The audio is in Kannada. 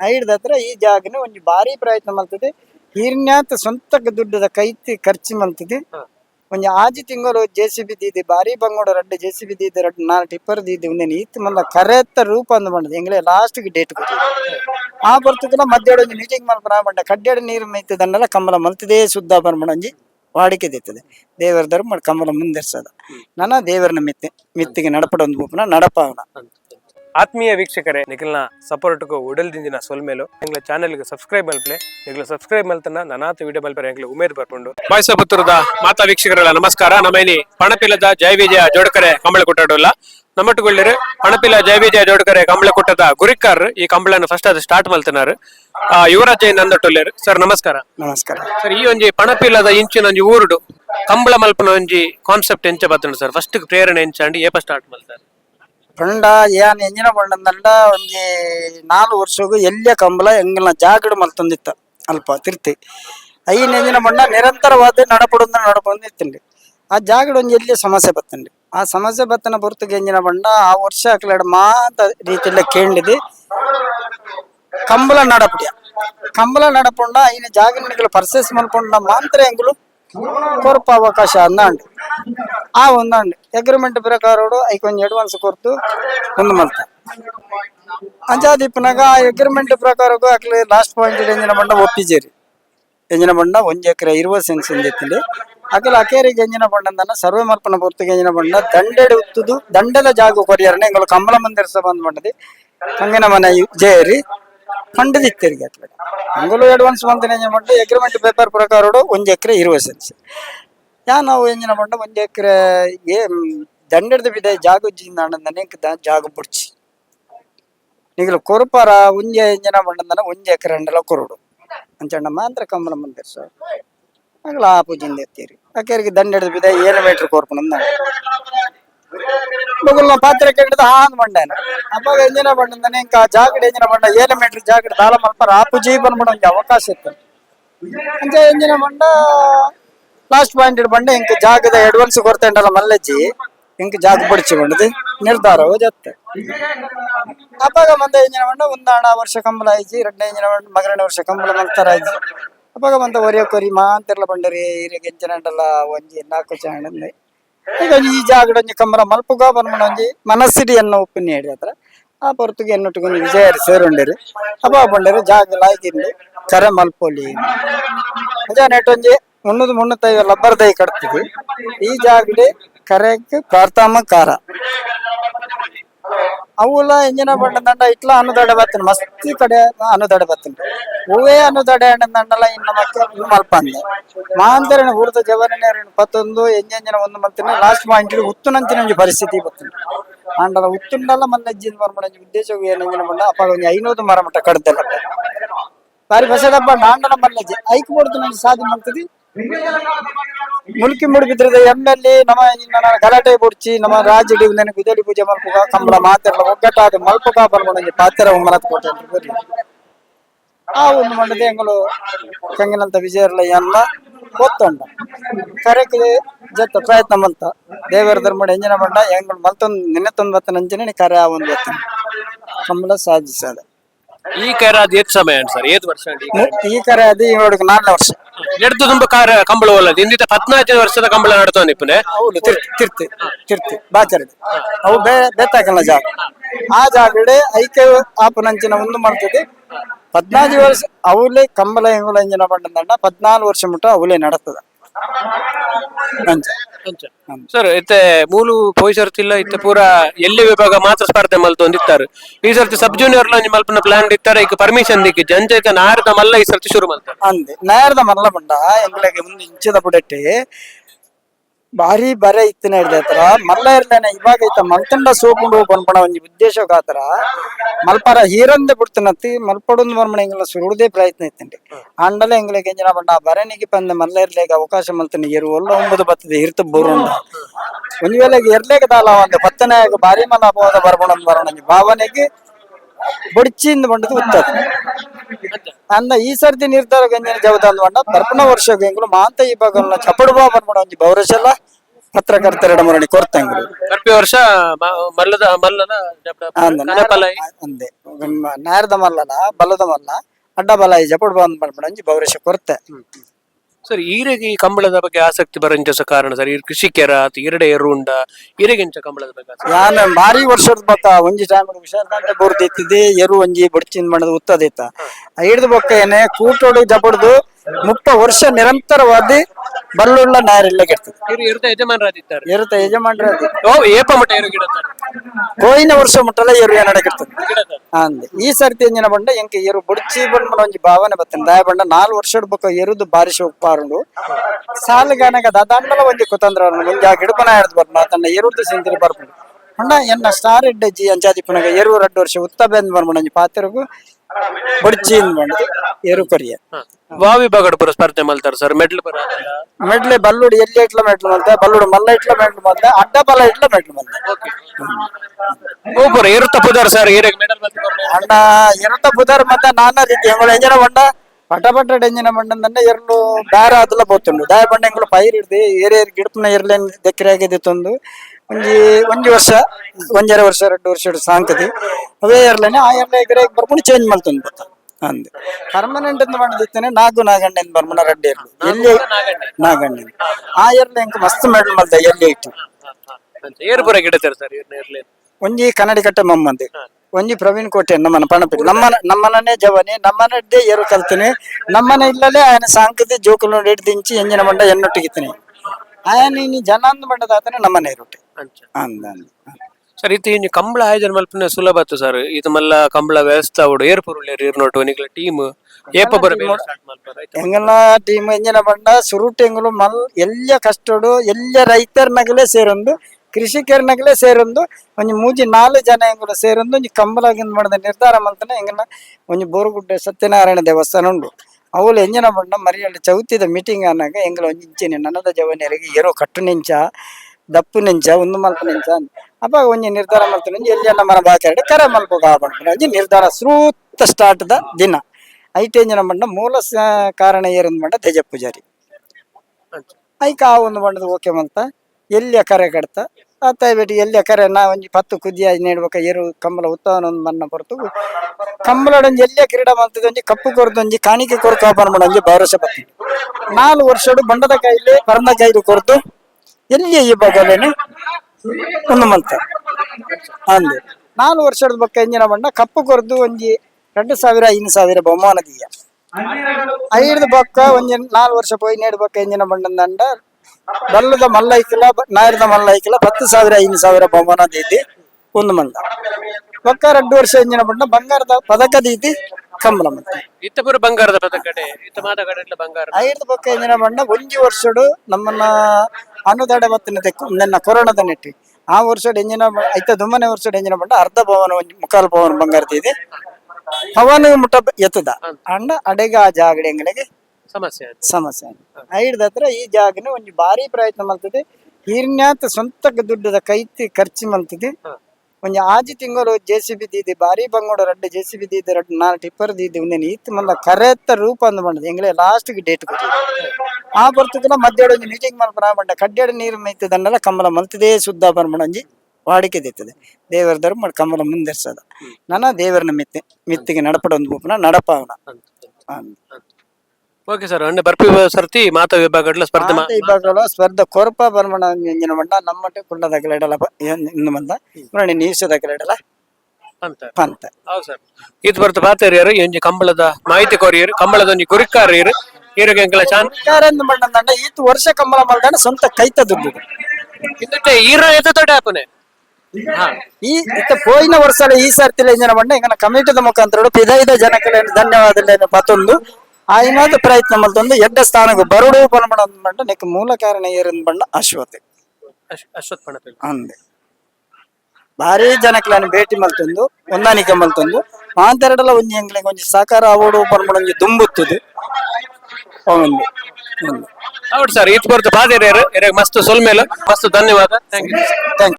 ಐಡ್ದ ಹತ್ರ ಈ ಜಾಗನ ಒಂಜಿ ಭಾರಿ ಪ್ರಯತ್ನ ಮಲ್ತದೆ ಹಿರ್ನ್ಯಾತ್ ಸ್ವಂತ ದುಡ್ಡದ ಕೈತಿ ಖರ್ಚು ಮಲ್ತದೆ ಒಂಜಿ ಆಜಿ ತಿಂಗಳು ಜೆ ಸಿ ಬಿ ದೀದಿ ಭಾರಿ ಬಂಗೋಡ ರಡ್ ಜೆ ಸಿ ಬಿ ದೀದಿ ರಡ್ಡು ನಾಲ್ ಟಿಪ್ಪರ್ ದೀದಿ ಒಂದೇ ಈತ್ ಮಲ್ಲ ಕರೆತ್ತ ರೂಪ ಅಂದ್ ಬಂಡದು ಎಂಗ್ಲೆ ಲಾಸ್ಟ್ಗೆ ಡೇಟ್ ಆ ಬರ್ತದಲ್ಲ ಮಧ್ಯಾಹ್ನ ಒಂಜಿ ಮೀಟಿಂಗ್ ಮಲ್ಪನ ಬಂಡ ಕಡ್ಡಾಡ ನೀರು ಮೈತದನ್ನೆಲ್ಲ ಕಮಲ ಮಲ್ತದೇ ಶುದ್ಧ ಬರ್ಮಣ ಒಂಜಿ ವಾಡಿಕೆ ದಿತ್ತದೆ ದೇವರ ಧರ್ಮ ಮುಂದೆ ಮುಂದೆರ್ಸದ. ನನ್ನ ದೇವರನ ಮಿತ್ತೆ ಮಿತ್ತಿಗೆ ನಡಪಡ ಒಂದು ಬೂಪನ ನಡಪಾವನ ಆತ್ಮೀಯ ವೀಕ್ಷಕರೇ ನಿಖಿಲ್ನ ಸಪೋರ್ಟ್ಗೂ ಉಡಲ್ದಿಂದಿನ ಸೊಲ್ಮೇಲು ಚಾನೆಲ್ಗೆ ಸಬ್ಸ್ಕ್ರೈಬ್ ಮಲ್ಪಲೆ ನಿಗ್ಲ ಸಬ್ಸ್ಕ್ರೈಬ್ ಮಲ್ತನ ನನಾತು ವಿಡಿಯೋ ಮಲ್ಪರೆ ಎಂಗ್ಲ ಉಮೇದ್ ಬರ್ಕೊಂಡು. ಬಾಯ್ಸ ಪುತ್ತೂರದ ಮಾತಾ ವೀಕ್ಷಕರಲ್ಲ ನಮಸ್ಕಾರ. ನಮೈನಿ ಪಣಪಿಲದ ಜಯ ವಿಜಯ ಜೋಡಕರೆ ಕಂಬಳ ಕೊಟ್ಟಾಡಲ್ಲ ನಮ್ಮಟ್ಟುಗೊಳ್ಳಿರು ಪಣಪಿಲ ಜಯ ವಿಜಯ ಜೋಡಕರೆ ಕಂಬಳ ಕೊಟ್ಟದ ಗುರಿಕಾರ್ ಈ ಕಂಬಳನ್ನು ಫಸ್ಟ್ ಅದು ಸ್ಟಾರ್ಟ್ ಮಲ್ತನಾರು ಆ, ಯುವರಾಜ್ ಜೈನ್ ನಂದೊಟ್ಟುಲ್ಲೇರು ಸರ್ ನಮಸ್ಕಾರ. ನಮಸ್ಕಾರ. ಸರ್ ಈ ಒಂಜಿ ಪಣಪಿಲದ ಇಂಚಿನ ಒಂಜಿ ಊರುಡು ಕಂಬಳ ಮಲ್ಪನ ಒಂಜಿ ಕಾನ್ಸೆಪ್ಟ್ ಎಂಚ ಬತ್ತಂಡು ಸರ್ ಫಸ್ಟ್ ಪ್ರೇರಣೆ ಎಂಚಂಡಿ ಏಪ ಸ್ಟಾರ್ಟ್ ಮಲ್ತಾರೆ ಪಂಡ ಏನ್ ಎಂಜಿನ ಬಂಡಂದಂಡ ಒಂಜಿ ನಾಲ್ ವರ್ಷಗೂ ಎಲ್ಲೇ ಕಂಬಲ ಎಂಗಲ್ನ ಜಾಗಡ್ ಮಲ್ತಂದಿತ್ತ ಅಲ್ಪ ತಿರ್ತಿ. ಐನ್ ಎಂಜಿನ ಬಂಡ ನಿರಂತರವಾದ ನಡಪಡುಂದ ನಡಪುಂದಿತ್ತಂಡಿ ಆ ಜಾಗಡ್ ಒಂದ್ ಎಲ್ಲಿ ಸಮಸ್ಯೆ ಬತ್ತಂಡಿ. ಆ ಸಮಸ್ಯೆ ಬತ್ತನ ಹೊರತು ಎಂಜಿನ ಬಂಡ ಆ ವರ್ಷ ಅಕ್ಲಡ್ ಮಾತ ರೀತಿಯಲ್ಲಿ ಕೇಳಿದೆ ಕಂಬಲ ನಡಪಡಿಯ. ಕಂಬಲ ನಡಪಂಡ, ಐನ ಜಾಗನಿಗಳು ಪರ್ಸೆಸ್ ಮಲ್ಪಂಡ ಮಾತ್ರ ಎಂಗುಲು ಕೊರಪ ಅವಕಾಶ ಆ ಒಂದಾಂಡ್ ಅಗ್ರಿಮೆಂಟ್ ಪ್ರಕಾರ ಐಕೊಂದು ಅಡ್ವಾನ್ಸ್ ಕೊರ್ತು ಒಂದು ಮಲ್ತ ಅಂಜಾದಿಪ್ಪನಾಗ ಆ ಅಗ್ರಿಮೆಂಟ್ ಪ್ರಕಾರ ಲಾಸ್ಟ್ ಪಾಯಿಂಟ್ ಎಂಜಿನ ಬಂಡ ಒಪ್ಪಿಜೇರಿ. ಎಂಜಿನ ಬಂಡ ಒಂಜಿ ಎಕರೆ ಇರುವ ಸೆನ್ಸ್ ಇಂದಿತ್ತಲ್ಲಿ ಅಕಲ ಅಕೇರಿಗೆ ಎಂಜಿನ ಬಂಡಂದನ್ನ ಸರ್ವೆ ಮಲ್ಪನ ಪೂರ್ತಿಗೆ ಎಂಜಿನ ಬಂಡ ದಂಡೆಡೆ ಉತ್ತುದು, ದಂಡದ ಜಾಗ ಕೊರಿಯರ್ನೆ ಎಂಗಳು ಕಮಲ ಮಂದಿರ ಸಂಬಂಧ ಬಂದ್ ಹಂಗಿನ ಮನೆ ಜೇರಿ ಫಂಡದಿತ್ತರಿಗೆ ಅಕ್ಲೆ ಅಂಗಲು ಅಡ್ವಾನ್ಸ್ ಬಂದಿನ ಎಂಜಿನ ಬಂಡ ಅಗ್ರಿಮೆಂಟ್ ಪೇಪರ್ ಪ್ರಕಾರ ಒಂಜಿ ಎಕರೆ ಇರುವ ಸೆನ್ಸ್ ಎಂಜಿನ ಬಂಡ ಒಂಜಿ ಎಕರೆ ಏ ದಂಡೆಡ್ದು ಬಿದ ಜಾಗ ನೆಂಕ್ ಜಾಗ ಬುಡ್ಚಿ. ನಿಗಲು ಕೊರಪಾರ ಒಂಜಿ ಎಂಜಿನ ಬಂಡಂದನ ಒಂಜಿ ಎಕರೆ ಅಂಡಲ ಕೊರಡು. ಅಂಚಣ್ಣ ಮಾತ್ರ ಕಮ್ಮಲ ಮಂದಿರ ಸರ್. ಆಗಲ ಆ ಪೂಜಿಂದ ಎತ್ತೀರಿ. ಅಕ್ಕೇರಿಗೆ ದಂಡೆಡ್ದು ಬಿದ ಏಳು ಮೀಟರ್ ಕೊರ್ಪಣ ಬಗುಲ್ನ ಪಾತ್ರೆ ಕೆಂಡದ ಹಾನ್ ಮಂಡನ ಅಪ್ಪಾಗ ಎಂಜಿನ ಬಂಡಂದನೆ ಇಂಕ ಜಾಗಡ್ ಎಂಜಿನ ಬಂಡ ಏಳು ಮೀಟರ್ ಜಾಗಡ್ ದಾಲ ಮಲ್ಪರ ಆ ಪೂಜಿ ಬಂದ್ಬಿಡ ಅವಕಾಶ ಇತ್ತು. ಅಂಚೆ ಎಂಜಿನ ಬಂಡ ಲಾಸ್ಟ್ ಪಾಯಿಂಟ್ ಬಂಡೆ ಇಂಕ ಜಾಗದ ಅಡ್ವಾನ್ಸ್ ಕೊಡ್ತೇಂಡಲ್ಲ ಮಲ್ಲಜ್ಜಿ. ಇಂಕ ಜಾಗ ಪಡಿಸಿ ಬಂಡದು ನಿರ್ಧಾರ ಜತ್ತೆ ಅಪ್ಪಾಗ ಮಂದ ಎಂಜಿನ ಬಂಡ ಒಂದಾಣ ವರ್ಷ ಕಂಬಳ ಆಯ್ಜಿ ಎರಡನೇ ಇಂಜಿನ ಬಂಡ ಮಗರನೇ ವರ್ಷ ಕಂಬಳ ನಂತರ ಆಯ್ಜಿ ಅಪ್ಪಾಗ ಮಂದ ಒರಿಯ ಕೊರಿ ಮಾಂತಿರ್ಲ ಬಂಡರಿ, ಹಿರಿಯ ಎಂಚಿನಂಡಲ್ಲ ಒಂಜಿ ನಾಲ್ಕು ಚಾಣಂದೆ ಈಗ ಈ ಜಾಗಡ ಒಂಜಿ ಕಂಬಳ ಮಲ್ಪುಗ ಬಂದ್ಮಣ ಒಂಜಿ ಮನಸ್ಸಿಡಿ ಅನ್ನೋ ಉಪ್ಪಿನ ಹೇಳಿ ಹತ್ರ ಆ ಪೊರ್ತುಗೆ ಎನ್ನುಟ್ಟುಕೊಂಡು ವಿಜಯ ಸೇರುಂಡರು. ಅಪ್ಪ ಬಂಡರು ಜಾಗ ಲಾಯ್ಕಿಂಡು ಕರೆ ಮಲ್ಪೋಲಿ. ನಿಜ ನೆಟ್ ಒಂಜಿ ಮುನ್ನೂದು ಮುನ್ನೂತ್ತೈದು ಲಬ್ಬರ್ ದೈ ಕಟ್ತಿದ್ವಿ. ಈ ಜಾಗಡೆ ಕರೆಕ್ ಪ್ರಾರ್ಥಮ ಕಾರ. ಅವುಲ ಇಂಜಿನ ಬಂಡ ದಂಡ ಇಟ್ಲ ಅನ್ನದಡೆ ಬತ್ತಿನ, ಮಸ್ತಿ ಕಡೆ ಅನ್ನದಾಡ ಬತ್ತಿನ. ಹೂವೇ ಅನ್ನದಾಡ ದಂಡಲ ಇನ್ನು ಮತ್ತೆ ಇನ್ನು ಮಲ್ಪ ಅಂದೆ ಮಾಂತರಣ ಊರ್ದ ಜವರಣ ಪತ್ತೊಂದು ಎಂಜಿನ ಒಂದು ಮಂತಿನ ಲಾಸ್ಟ್ ಪಾಯಿಂಟ್ ಉತ್ತುನಂಚಿನ ಒಂಜಿ ಪರಿಸ್ಥಿತಿ ಬತ್ತನ. ಆಂಡಲ ಉತ್ತುಂಡಲ ಮನ್ನಜ್ಜಿನ ಮರ್ಮಣ ಉದ್ದೇಶ ಏನಂಜಿನ ಬಂಡ ಅಪ್ಪ ಒಂದು ಐನೂರು ಮರಮಟ್ಟ ಕಡ್ದಲ್ಲ. ಬಾರಿ ಬಸಡಪ್ಪ ನಾಂಡಲ ಮಲ್ಲಜ್ಜಿ ಐಕ್ ಕೊಡ್ತು ನನಗೆ ಸಾಧಿ ಮಾಡ್ತದಿ ಮುಲ್ಕಿ ಮುಡಿಬಿದ್ರದ ಎಂ ಎಲ್ ಎ ನಮ್ಮ ನನ್ನ ಗಲಾಟೆ ಬುಡ್ಚಿ, ನಮ್ಮ ರಾಜ್ಯ ನನಗೆ ಗುದಲಿ ಪೂಜೆ ಮಲ್ಪುಗ ಕಂಬಳ ಮಾತೆಲ್ಲ ಒಗ್ಗಟ್ಟಾದ ಮಲ್ಪುಗ ಬರ್ಕೊಂಡಿ ಪಾತ್ರ ಮಲತ್ ಕೊಟ್ಟೆ ಬರ್ರಿ ಆ ಒಂದು ಮಂಡದ ಎಂಗಳು ಕಂಗಿನಂತ ವಿಜಯರ್ಲ ಎಲ್ಲ ಗೊತ್ತುಂಡ ಕರೆಕ್ಟ್ ಜತ್ತ ಪ್ರಯತ್ನ ಮಂತ ದೇವರ ಧರ್ಮಡ ಎಂಜಿನ ಬಂಡ ಎಂಗಳು ಮಲ್ತೊಂದು ನಿನ್ನೆ ಬತ್ತನ ಅಂಜನೆ ಕರೆ ಆ ಒಂದು ಕಂಬಳ ಸಾಧಿಸದ. ಈ ಕರ ಅದು ಏತ್ ಸಮಯ ಸರ್ ಏತ್ ವರ್ಷ ಈ ಕರೆ. ಅದು ಇವಳಿಗೆ ನಾಲ್ಕು ವರ್ಷ. ಎಡ್ದು ತುಂಬ ಕಾರ ಕಂಬಳ ಒಲ್ಲದು ಇಂದಿತ ಹದಿನಾಲ್ಕು ವರ್ಷದ ಕಂಬಳ ನಡ್ತಾನೆ ಇಪ್ಪನೆ ಹೌದು ತಿರ್ತಿ ತಿರ್ತಿ ತಿರ್ತಿ ಬಾಚರದು. ಅವು ಬೇ ಬೇತಾಕಲ್ಲ ಜಾಗ. ಆ ಜಾಗಡೆ ಐಕೆ ಆಪನಂಚಿನ ಒಂದು ಮಾಡ್ತದೆ ಪದ್ನಾಲ್ಕು ವರ್ಷ ಅವಲೇ ಕಂಬಳ ಎಂಗುಲ ಇಂಜಿನ ಬಂಡದಂಡ ಪದ್ನಾಲ್ಕು ವರ್ಷ ಮುಟ್ಟ ಅವಲೇ ನಡತದ ಅಂಚ ಸರ್ ಇತ್ತೆ ಮೂಲು ಪೋಯ್ಸರ್ತಿಲ್ಲ ಇತ್ತೆ ಪೂರ ಎಲ್ಲಿ ವಿಭಾಗ ಮಾತ್ರ ಸ್ಪರ್ಧೆ ಮಲ್ತು ಒಂದಿತ್ತಾರೆ. ಈ ಸರ್ತಿ ಸಬ್ ಜೂನಿಯರ್ ಲಂಜ್ ಮಲ್ಪನ ಪ್ಲಾನ್ ಇತ್ತಾರೆ ಈಗ ಪರ್ಮಿಷನ್ ದಿಕ್ಕಿ ಜಂಜಕ ನಾರದ ಮಲ್ಲ ಈ ಸರ್ತಿ ಶುರು ಮಲ್ತಾರೆ ಅಂದೆ. ಮಲ್ಲ ಪಂಡ ಬಂಡ ಎಂಗಳಿಗೆ ಮುಂದೆ ಇಂಚದ ಬುಡಟ್ಟಿ ಭಾರಿ ಬರೆ ಇತ್ತಿನ ಹಿಡ್ದೈತರ ಮಲ್ಲ ಇರ್ಲೇನೆ ಇವಾಗ ಐತ ಮಲ್ತಂಡ ಸೋಕೊಂಡು ಬಂದ್ಪಣ ಒಂಜಿ ಉದ್ದೇಶಕ್ಕಾತರ ಮಲ್ಪಾರ ಹೀರಂದೆ ಬಿಡ್ತನತ್ತಿ ಮಲ್ಪಡೊಂದು ಬಂದ್ಬಣ ಹಿಂಗಲ್ಲ ಸುರುವುದೇ ಪ್ರಯತ್ನ ಇತ್ತಂಡಿ ಅಂಡಲ ಎಂಗಳಿಗೆ ಎಂಜಿನ ಬಂಡ ಬರನಿಗೆ ಬಂದ ಮಲ್ಲ ಇರ್ಲೇಗ ಅವಕಾಶ ಮಲ್ತನ ಇರು ಒಲ್ಲ ಒಂಬದು ಬತ್ತದೆ ಇರ್ತ ಬರುಂಡ ಒಂದ್ ವೇಳೆಗೆ ಇರ್ಲೇಗದಲ್ಲ ದಾಲ ಒಂದು ಪತ್ತನೆಯಾಗ ಭಾರಿ ಮಲ್ಲ ಅಪವಾದ ಬರ್ಬಣ ಬರೋಣ ಭಾವನೆಗೆ ಬುಡ್ಚಿಂದ ಬಂಡದು ಉತ್ತದ ಅಂದ ಈ ಸರ್ತಿ ನಿರ್ಧಾರ ಗಂಜಿನ ಜವದ ಅಂದ್ ಬಂಡ ಬರ್ಪಣ ವರ್ಷ ಎಂಗಳು ಮಾಂತ ಈ ಭಾಗ ಚಪಡು ಬಾ ಬರ್ಮಣ ಒಂಜಿ ಬೌರಶಲ್ಲ ಪತ್ರಕರ್ತರ ಮರಣಿ ಕೊರ್ತಂಗಳು. ಬರ್ಪಿ ವರ್ಷ ಮಲ್ಲದ ಮಲ್ಲನ ಅಂದೆ ನಮ್ಮ ಮಲ್ಲನ ಬಲದ ಮಲ್ಲ ಅಡ್ಡ ಬಲ ಈ ಬಾ ಬಂದ್ ಒಂಜಿ ಬೌರಶ ಕೊರತೆ. ಸರ್ ಈರೆಗೆ ಈ ಕಂಬಳದ ಬಗ್ಗೆ ಆಸಕ್ತಿ ಬರಂಚ ಕಾರಣ ಸರ್ ಈ ಕೃಷಿಕರ ಅಥವಾ ಈರಡೆ ಎರುಂಡ ಈರೆಗೆಂಚ ಕಂಬಳದ ಬಗ್ಗೆ ಆಸಕ್ತಿ? ಯಾನ್ ಭಾರಿ ವರ್ಷದ ಬತ್ತ ಒಂಜಿ ಟೈಮ್ ವಿಷಾದ ಬೋರ್ದಿತ್ತಿದೆ ಎರು ಒಂಜಿ ಬಡ್ಚಿನ್ ಮಣ್ಣದ ಉತ್ತದಿತ್ತ ಹಿಡಿದು ಬೊಕ್ಕ ಏನೇ ಕೂಟೋಡು ಜಪಡ್ದು ಮುಪ್ಪ ವರ್ಷ ನಿರಂತರವಾದಿ ಬಲ್ಲುಳ್ಳ ನಾರಿಲ್ಲ ಗೆಡ್ತದೆ ಇವ್ರು ಇರ್ದ ಯಜಮಾನರಾದಿದ್ದಾರೆ ಇರುತ್ತೆ ಯಜಮಾನ್ರ ಓ ಏಪ ಮಠ ಇರು ಗಿಡ ತರ. ಕೋಯಿನ ವರ್ಷ ಮುಟ್ಟಲ ಇವರು ನಡಕಿರ್ತದೆ ಗಿಡ. ಅಂದೆ ಈ ಸರ್ತಿ ಎಂಜಿನ ಬಂಡ ಎಂಕ ಎರು ಬುಡ್ಚಿ ಬಂಡ ಒಂಜಿ ಭಾವನೆ ಬತ್ತನ್ ದಾಯ ಬಂಡ ನಾಲ್ ವರ್ಷ ಬೊಕ್ಕ ಎರುದು ಬಾರಿಶ ಉಪ್ಪಾರುಂಡು ಸಾಲುಗಾನಗ ದಾದಾಂಡಲ ಒಂಜಿ ಕುತಂದ್ರ ಮುಂಜಾ ಗಿಡಪನ ಹಿಡ್ದು ಬರ್ನ ತನ್ನ ಎರುದು ಸಿಂತಿರಿ ಬರ್ಕೊಂಡು ಅಂಡ ಎನ್ನ ಸ್ಟಾರ್ ಇಡ್ಡಜ್ಜಿ ಅಂಚಾದಿಪ್ಪನಗ ಎರು ಎರಡು ವರ್ಷ ಉತ್ತ ಬೆಂದ್ ಬರ್ಮಣ ಒಂಜಿ ಪಾತ್ರಗು ಬುಡ್ಚಿ ಬಂಡದು ಎರು ಕೊರಿಯ ಹ. ವಾವಿ ಬಗಡ್ ಪುರ ಸ್ಪರ್ಧೆ ಮಲ್ತಾರ ಸರ್ ಮೆಡ್ಲ್ ಬರ ಮೆಡ್ಲೆ ಬಲ್ಲುಡು ಎಲ್ಲಿ ಇಟ್ಲ ಮೆಡ್ಲು ಮಲ್ತೆ ಬಲ್ಲುಡು ಮಲ್ಲ ಇಟ್ಲ ಮೆಡ್ಲು ಮಲ್ತೆ ಅಡ್ಡ ಬಲ ಇಟ್ಲ ಮೆಡ್ಲು ಮಲ್ತೆ ಓ ಪುರ ಇರುತ್ತ ಪುದಾರ್ ಸರ್ ಈರೆಗೆ ಮೆಡಲ್ ಬಂದು ಅಣ್ಣ ಎರಡ ಬುಧರ್ ಮತ್ತ ನಾನಾ ರೀತಿ ಎಂಗಳು ಎಂಜನ ಬಂಡ ಬಂಡಂದಂಡ ಎರಡು ಬೇರೆ ಅದಲ್ಲ ಬೋತುಂಡು ದಾಯ ಬಂಡ ಎಂಗಳು ಪೈರ್ ಹಿಡ್ದು ಏರಿಯ ಗಿಡಪನ ಇರ್ಲೇನ್ ದಕ್ಕರೆ ಆಗಿದ್ದಿತ್ತೊಂದು ಒಂಜಿ ಒಂಜಿ ವರ್ಷ ಒಂಜರ ವರ್ಷ ಎರಡು ವರ್ಷ ಎರಡು ಸಾಂಕದಿ ಅವೇ ಇರ್ಲೇನೆ ಆ ಎರ್ಲೆ ಎಕರೆ ಬರ್ಕೊಂಡು ಚೇಂಜ್ ಮಾಡ್ತಂದು ಅಂದೆ. ಪರ್ಮನೆಂಟ್ ಅಂತ ಮಾಡಿದ್ದೇನೆ ನಾಗು ನಾಗಣ್ಣ ಅಂತ ಬರ್ಮಣ ರಡ್ಡಿ ಇರ್ಲಿ. ಎಲ್ಲಿ ನಾಗಣ್ಣ ಆ ಎರ್ಲೆ ಹೆಂಗ್ ಮಸ್ತ್ ಮೆಡಲ್ ಮಲ್ತ ಎಲ್ಲಿ ಇಟ್ಟು ಏರ್ ಇರ್ಲಿ ಒಂಜಿ ಕನ್ನಡಿ ಕಟ್ಟೆ ಮಮ್ಮಂದೆ. ಒಂಜಿ ಪ್ರವೀಣ್ ಕೋಟೆ ನಮ್ಮನ ಪಣಪಿಡ್ ನಮ್ಮ ನಮ್ಮನೇ ಜವನಿ ನಮ್ಮನಡ್ದೇ ಏರು ಕಲ್ತೀನಿ. ನಮ್ಮನೆ ಇಲ್ಲಲೇ ಆಯನ ಸಾಂಕತಿ ಜೋಕುಲು ಹಿಡ್ದಿಂಚಿ ಎಂಜಿನ ಮಂಡ ಎನ್ನೊಟ್ಟಿಗಿತ್ತೀನಿ. ಆಯನ ಇನ್ನು ಜನಾಂದ ಮಂಡದ ಆತನೇ ನಮ್ಮನೆ ಇರುಟ್ಟೆ ಸರ್ ಇತ್ತು ಇನ್ನು ಕಂಬಳ ಆಯೋಜನೆ ಮಲ್ಪನೆ ಸುಲಭ ಆಯ್ತು ಸರ್. ಇದು ಮಲ್ಲ ಕಂಬಳ ವ್ಯವಸ್ಥೆ ಅವಡು ಇರ್ ನೋಟು ನಿಗಲ ಟೀಮ್ ಏಪ ಬರಬೇಕು ಟೀಮ್ ಎಂಜಿನ ಬಂಡ ಸುರುಟೆಂಗುಲು ಮಲ್ ಎಲ್ಲ ಕಷ್ಟಡು ಎಲ್ಲ ರೈತರ ನಗಲೇ ಸೇರೊಂದು ಕೃಷಿಕರ್ನಗಲೇ ಸೇರೊಂದು ಒಂಜಿ ಮೂಜಿ ನಾಲ್ ಜನ ಎಂಗುಲು ಸೇರೊಂದು ಒಂಜಿ ಕಂಬಲಾಗಿಂದ ಮಾಡಿದ ನಿರ್ಧಾರ ಮಲ್ತನೆ ಎಂಗನ ಒಂಜಿ ಬೋರುಗುಡ್ಡೆ ಸತ್ಯನಾರಾಯಣ ದೇವಸ್ಥಾನ ಉಂಡು. ಅವಳು ಎಂಜಿನ ಬಣ್ಣ ಮರಿಯಲ್ಲಿ ಚೌತಿದ ಮೀಟಿಂಗ್ ಅನ್ನಾಗ ಎಂಗಳ ಒಂಜಿ ಇಂಚಿನ ನನ್ನದ ಜವನಿಯರಿಗೆ ಏರೋ ಕಟ್ಟು ನಿಂಚ ದಪ್ಪು ನಿಂಚ ಒಂದು ಮಲ್ಪ ನಿಂಚ. ಅಪ್ಪ ಒಂಜಿ ನಿರ್ಧಾರ ಮಾಡ್ತಾನೆ ಒಂಜಿ ಎಲ್ಲಿ ಮನ ಬಾಚಾಡಿ ಕರೆ ಮಲ್ಪೋಗ ಆಗ್ಬಾರ್ದು ಒಂಜಿ ನಿರ್ಧಾರ ಸೂತ್ತ ಸ್ಟಾರ್ಟ್ ದ ದಿನ. ಐಟೆ ಎಂಜಿನ ಬಣ್ಣ ಮೂಲ ಕಾರಣ ಏರಂದ್ ಮಂಡ ತೇಜ ಪೂಜಾರಿ. ಐಕ ಆ ಒಂದು ಬಣ್ಣದ ಓಕೆ ಮಂತ. ಎಲ್ಲಿಯ ಕರೆ ಕಡ್ತ ಅತ್ತ ಬೇಟಿ ಎಲ್ಲಿ ಕರೆ? ನಾ ಒಂಜಿ ಪತ್ತು ಕುದಿಯ ನೀಡ್ಬೇಕ, ಏರು ಕಂಬಳ ಉತ್ತವನ ಒಂದು ಮನ್ನ ಹೊರತು ಕಂಬಳಡೊಂಜಿ ಎಲ್ಲಿಯ ಕ್ರೀಡಾ ಮಂತದ ಒಂಜಿ ಕಪ್ಪು ಕೊರದೊಂಜಿ, ಕಾಣಿಕೆ ಕೊರತು ಆಪನ್ ಮಾಡಿ ಭರವಸೆ ಬರ್ತದೆ ನಾಲ್ಕು ವರ್ಷಡು ಬಂಡದ ಕಾಯಿಲೆ ಪರಂದ ಕಾಯಿಲೆ ಕೊರತು. ಎಲ್ಲಿ ಈ ಬಗಲೇನೆ? ಒಂದು ಮಂತ ಅಂದೆ. ನಾಲ್ಕು ವರ್ಷದ ಬಕ್ಕ ಎಂಜಿನ ಬಂಡ ಕಪ್ಪು ಕೊರದು ಒಂಜಿ ಎರಡು ಸಾವಿರ, ಐದು ಸಾವಿರ ಬಹುಮಾನದೀಯ. ಐದು ಬೊಕ್ಕ ಒಂಜಿ ನಾಲ್ಕು ವರ್ಷ ಪೋಯಿ ನೀಡ್ಬೇಕ ಇಂಜಿನ ಬಂಡಂದಂಡ ಬಲ್ಲದ ಮಲ್ಲ ಐಕಿಲ ನಾಯರದ ಮಲ್ಲ ಐಕಿಲ್ಲ ಹತ್ತು ಸಾವಿರ ಐದು ಸಾವಿರ ಬಹುಮಾನ ದೀತಿ ಒಂದು ಮಂದ ಬೊಕ್ಕ ಎರಡು ವರ್ಷ ಎಂಜಿನ ಬಂಡ ಬಂಗಾರದ ಪದಕ ದೀತಿ ಕಂಬಳ ಮಂತ ಇತ್ತ ಪುರ ಬಂಗಾರದ ಪದಕಡೆ ಇತ್ತ ಮಾದ ಬಂಗಾರ. ಐದು ಬೊಕ್ಕ ಎಂಜಿನ ಬಂಡ ಒಂಜಿ ವರ್ಷಡು ನಮ್ಮನ್ನ ಅನುದಾಡ ಬತ್ತಿನ ನನ್ನ ಕೊರೋನಾದ ನೆಟ್ಟಿ. ಆ ವರ್ಷ ಎಂಜಿನ ಬ- ಐತ ದುಮ್ಮನೆ ವರ್ಷ ಎಂಜಿನ ಬಂಡ ಅರ್ಧ ಭವನ ಮುಕ್ಕಾಲು ಭವನ ಬಂಗಾರದ ಇದೆ ಪವನ ಮುಟ್ಟ ಎತ್ತದ. ಅಂಡ ಅಡೆಗ ಆ ಜಾಗಡೆ ಎಂಗಳಿಗೆ ಸಮಸ್ಯೆ ಸಮಸ್ಯೆ ಐಡ್ದ ಹತ್ರ ಈ ಜಾಗನ ಒಂಜಿ ಭಾರಿ ಪ್ರಯತ್ನ ಮಲ್ತದೆ ಹಿರ್ನ್ಯಾತ್ ಸ್ವಂತ ದುಡ್ಡದ ಕೈತಿ ಖರ್ಚು ಮಲ್ತದೆ ಒಂದು ಒಂಜಿ ಆಜಿ ತಿಂಗಳು ಜೆ ಸಿ ಬಿ ದೀದಿ ಭಾರಿ ಬಂಗೋಡ ರಡ್ ಜೆ ಸಿ ಬಿ ದೀದಿ ರಡ್ಡು ನಾಲ್ ಟಿಪ್ಪರ್ ದೀದಿ ಉಂದೇನೆ ಈತ್ ಮಲ್ಲ ಕರೆತ್ತ ರೂಪ ಅಂದ್ ಬಂಡದ ಎಂಗ್ಲೆ ಲಾಸ್ಟ್ಗೆ ಡೇಟ್ ಆ ಬರ್ತದಲ್ಲ ಮಧ್ಯಾಹ್ನ ಒಂಜಿ ಮೀಟಿಂಗ್ ಮಲ್ಪನ ಬಂಡ ಕಡ್ಡಾಡ ನೀರು ಮೈತದನ್ನೆಲ್ಲ ಕಮಲ ಮಲ್ತದೇ ಶುದ್ಧ ಬರ್ಮಣ ಒಂಜಿ ವಾಡಿಕೆ ದಿತ್ತದೆ ದೇವರ ಧರ್ಮ ಕಮಲ ಮುಂದೆರ್ಸದ. ನನ್ನ ದೇವರನ ಮಿತ್ತೆ ಮಿತ್ತಿಗೆ ನಡಪಡ ಒಂದು ಬೂಪನ ನಡಪಾವನ ಓಕೆ ಸರ್ ಅಂಡೆ ಬರ್ಪಿ ಸರ್ತಿ ಮಾತ ವಿಭಾಗಡ್ಲ ಸ್ಪರ್ಧೆ ಮಾ- ಇವಾಗಲ ಸ್ಪರ್ಧ ಕೊರಪ ಬರ್ಮಣ ಎಂಜಿನ ಬಂಡ ನಮ್ಮಟ್ಟೆ ಕುಂಡದ ಕಲೆಡಲ ಇನ್ನು ಬಂದ ನೋಡಿ ನೀಸದ ಕಲೆಡಲ ಅಂತ ಪಂತ. ಹೌದು ಸರ್. ಇದು ಬರ್ತ ಪಾತೇರಿಯರು ಎಂಜಿ ಕಂಬಳದ ಮಾಹಿತಿ ಕೊರಿಯರು ಕಂಬಳದ ಒಂಜಿ ಕುರಿಕಾರಿಯರು ಈರಗೆ ಎಂಕಲ ಚಾನ್ ಮಂಡ ಈತು ವರ್ಷ ಕಂಬಳ ಮಲ್ದಾಣ ಸ್ವಂತ ಕೈತ ದುಡ್ಡು ಇಂದಕ್ಕೆ ಈರ ಎತ್ತ ತೊಡೆ ಆಪುನೆ ಹಾ. ಈ ಇತ್ತ ಪೋಯಿನ ವರ್ಷ ಈ ಸರ್ತಿಲ ಎಂಜಿನ ಮಂಡ ಇಂಗನ ಕಮಿಟಿದ ಮುಖಾಂತರ ಪಿದೈದ ಜನಕ್ಕೆ ಧನ್ಯವಾದ ಪತ್ತೊಂದು ಆಯ್ನಾದ ಪ್ರಯತ್ನ ಮಲ್ತೊಂದು ಎಡ್ಡ ಸ್ಥಾನಕ್ಕೆ ಬರುಡು ಬಣ್ಣ ಅಂದ್ಬಂಡ ನೆಕ್ ಮೂಲ ಕಾರಣ ಏರಂದ್ ಬಣ್ಣ ಅಶ್ವತೆ ಅಶ್- ಅಶ್ವಥ್ ಪಣಪೇಲ್ ಅಂದೆ ಭಾರಿ ಜನಕ್ಲಾನ ಭೇಟಿ ಮಲ್ತೊಂದು ಹೊಂದಾಣಿಕೆ ಮಲ್ತೊಂದು ಮಾಂತೆರಡಲ ಒಂಜಿ ಎಂಗ್ಲೆಗ್ ಒಂಜಿ ಸಾಕಾರ ಅವಾರ್ಡ್ ಓಪನ್ ಮಾಡ ಒಂಜಿ ದುಂಬುತ್ತದು. ಒಂದು ಒಂದು ಹೌದು ಸರ್ ಇದು ಬರ್ತು ಇರಗೆ ಮಸ್ತ್ ಸೊಲ್ಮೇಲೆ. ಮಸ್ತ್ ಧನ್ಯವಾದ. Thank you thank